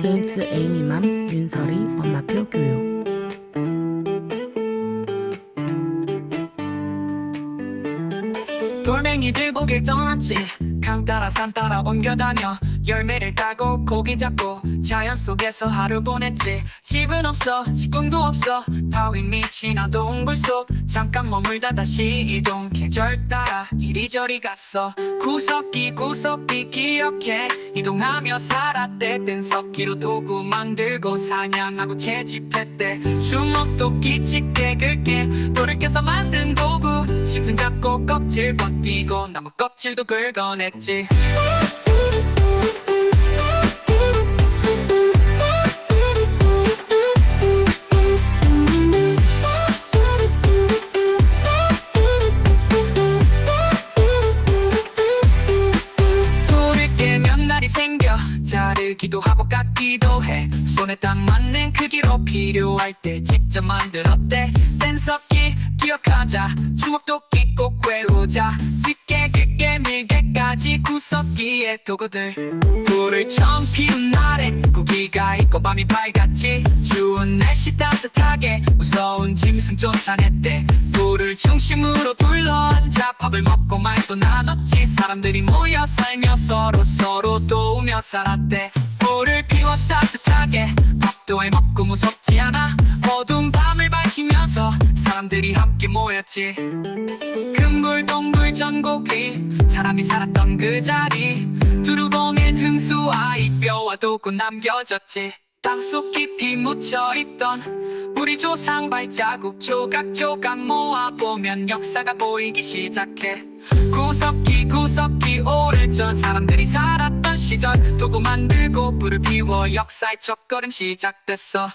제임스 에이미맘 윤설이 엄마표 교육. 돌멩이 들 고 길 떠났지. 강 따라 산 따라 옮겨 다녀 열매를 따고 고기 잡고 자연 속에서 하루 보냈지. 집은 없어 직분도 없어. 따윈 밑이 나 동굴 속. 잠깐 머물다 다시 이동 계절 따라 이리저리 갔어. 구석기 구석기 기억해. 이동하며 살았대 뜬석기로 도구 만들고 사냥하고 채집했대. 주먹도끼 집게 긁게 돌을 깨서 만든 도구. 짐승 잡고 껍질 벗기고 나무 껍질도 긁어냈지 손에 딱 맞는 크기로 필요할 때 직접 만들었대. 뗀석기 기억하자. 주먹도끼 꼭 외우자. 집게 긁게 밀게까지 구석기의 도구들. 불을 처음 피운 날에 고기가 있고 밤이 밝았지. 추운 날씨 따뜻하게 무서운 짐승 쫓아냈대. 불을 중심으로 둘러앉아 밥을 먹고 말도 나눴지 사람들이 모여 살며 서로 서로 도우며 살았대. 불을 피워 따뜻하게 밥도 해 먹고 무섭지 않아. 어두운 밤을 밝히면서 사람들이 함께 모였지. 금굴 동굴 전곡이 사람이 살았던 그 자리. 두루봉엔 흥수와 이뼈와 도구 남겨졌지 땅속 깊이 묻혀있던 우리 조상 발자국 조각조각 모아보면 역사가 보이기 시작해. 구석기 구석기 오래전 사람들이 살았던 시절. 도구 만들고 불을 피워 역사의 첫걸음 시작됐어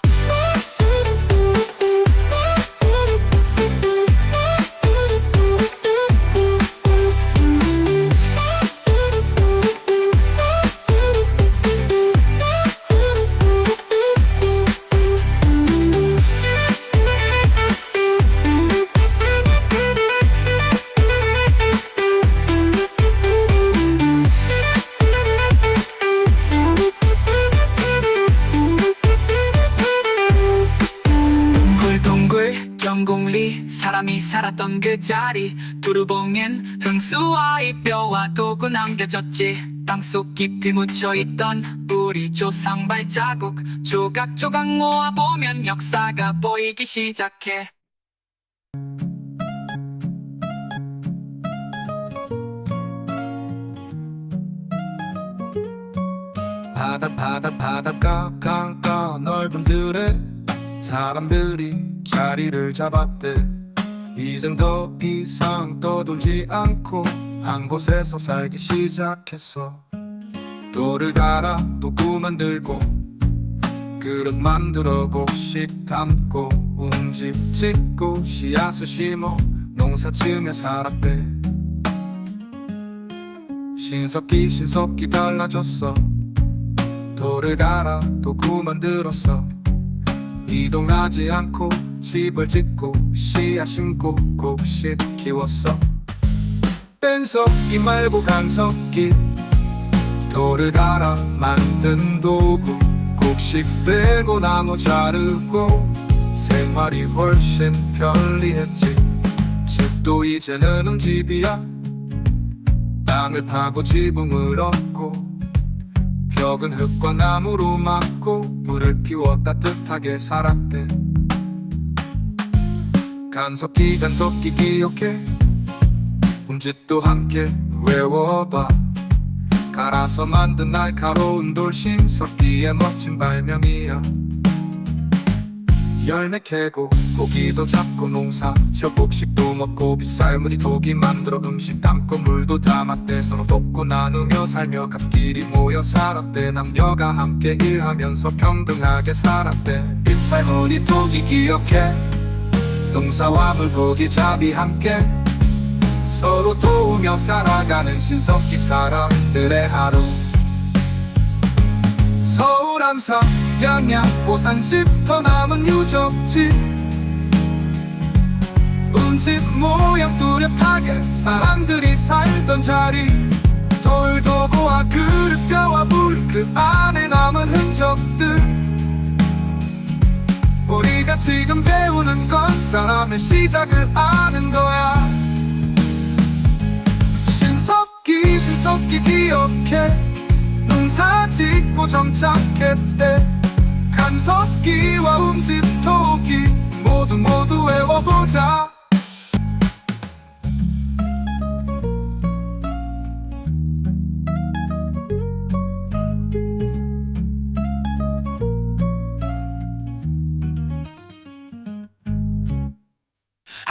전공리 사람이 살았던 그 자리 두루봉엔 흥수와 이뼈와 도구 남겨졌지. 땅속 깊이 묻혀있던 우리 조상 발자국 조각조각 모아보면 역사가 보이기 시작해. 바다 바다 바닷가 강가 넓은 들에 사람들이 자리를 잡았대. 이젠 더 이상 떠돌지 않고 한 곳에서 살기 시작했어. 돌을 갈아 도구 만들고 그릇 만들어 곡식 담고 웅집 짓고 씨앗을 심어 농사 지으며 살았대. 신석기 신석기 달라졌어. 돌을 갈아 도구 만들었어. 이동하지 않고 집을 짓고 씨앗 심고 곡식 키웠어. 뺀석기 말고 간석기 돌을 갈아 만든 도구. 곡식 빼고 나무 자르고 생활이 훨씬 편리했지. 집도 이제는 웅집이야. 땅을 파고 지붕을 얻고 벽은 흙과 나무로 막고 불을 피워 따뜻하게 살았대 간석기 간석기 기억해. 움짓도 함께 외워봐. 갈아서 만든 날카로운 돌 신석기의 멋진 발명이야. 열매 캐고 고기도 잡고 농사 저 곡식도 먹고 빗살무늬 독이 만들어 음식 담고 물도 담았대 서로 돕고 나누며 살며 갑끼리 모여 살았대. 남녀가 함께 일하면서 평등하게 살았대. 빗살무늬 독이 기억해 농사와 물고기 잡이 함께 서로 도우며 살아가는 신석기 사람들의 하루. 서울 함사 양양 보산집터 남은 유적지. 운집 모양 뚜렷하게 사람들이 살던 자리. 돌도구와 그릇뼈와 물 그 안에 남은 흔적 것들 우리가 지금 배우는 건 사람의 시작을 아는 거야. 신석기 신석기 기억해. 농사 짓고 정착했대. 간섭기와 움집토기 모두 모두 외워보자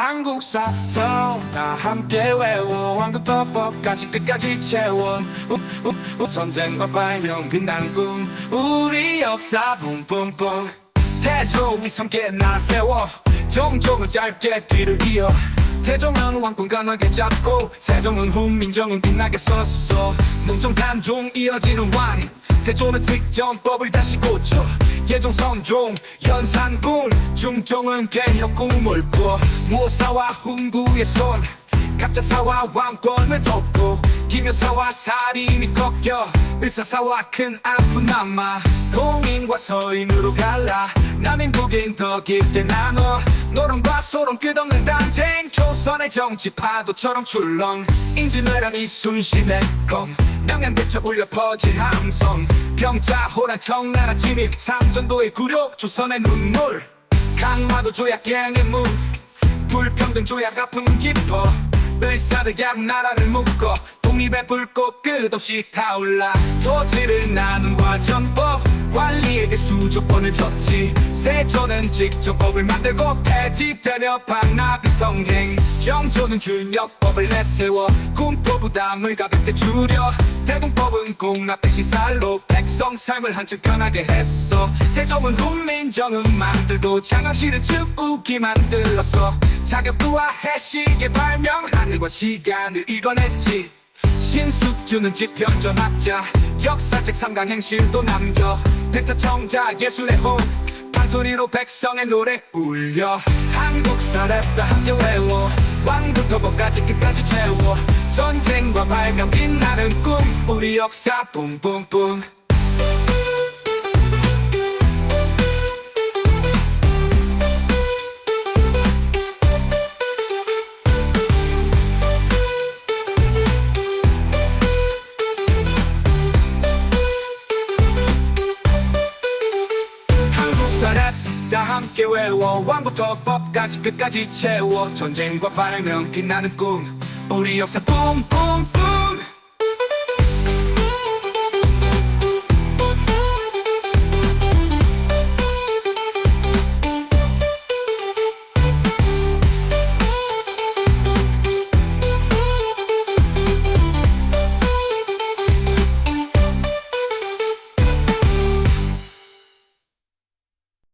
한국사 서다 함께 외워 왕부터 법까지 끝까지 채워 우, 우, 우, 전쟁과 발명 빛나는 꿈 우리 역사 뿜뿜뿜. 태종이 섬께 나 세워. 정종은 짧게 뒤를 이어. 태종은 왕권 강하게 잡고 세종은 훈민정은 빛나게 썼어. 문정 단종 이어지는 왕 세조는 직전법을 다시 고쳐. 예종 선종 현산군 중종은 개혁 꿈을 꿔 무사와 훈구의 손 갑자사와 왕권을 돕고 김여사와 살인이 꺾여 을사사와 큰 아픔 남아 동인과 서인으로 갈라 남인 북인 더 깊게 나눠 노론과 소론 끝없는 당쟁 조선의 정치 파도처럼 출렁 인진왜란 이 순신의 검 명량대처 울려 퍼진 함성 병자 호란 청나라 침입 삼전도의 굴욕 조선의 눈물 강화도 조약 갱의 문 불평등 조약 아픔 깊어 을사득약 나라를 묶어 독립의 불꽃 끝없이 타올라. 토지를 나눈 과정법 관리에게 수조권을 줬지. 세조는 직접 법을 만들고 폐지되며 반납이 성행. 영조는 균역법을 내세워 군포 부담을 가볍게 줄여 대동법은 공납 대신 살로 백성 삶을 한층 편하게 했어. 세종은 훈민정음 만들고 장학실은 즉우기 만들었어. 자격구와 해식의 발명 하늘과 시간을 이뤄냈지. 신숙주는 지평전학자 역사책 상강 행실도 남겨 대자 청자 예술의 호 판소리로 백성의 노래 울려. 한국사 랩다 함께 외워. 왕부터 법까지 끝까지 채워. 전쟁과 발명 빛나는 꿈. 우리 역사 뿜뿜뿜 사람 다. 함께 외워 왕부터 법까지 끝까지 채워. 전쟁과 발명 빛나는 꿈. 우리 역사 뿜뿜뿜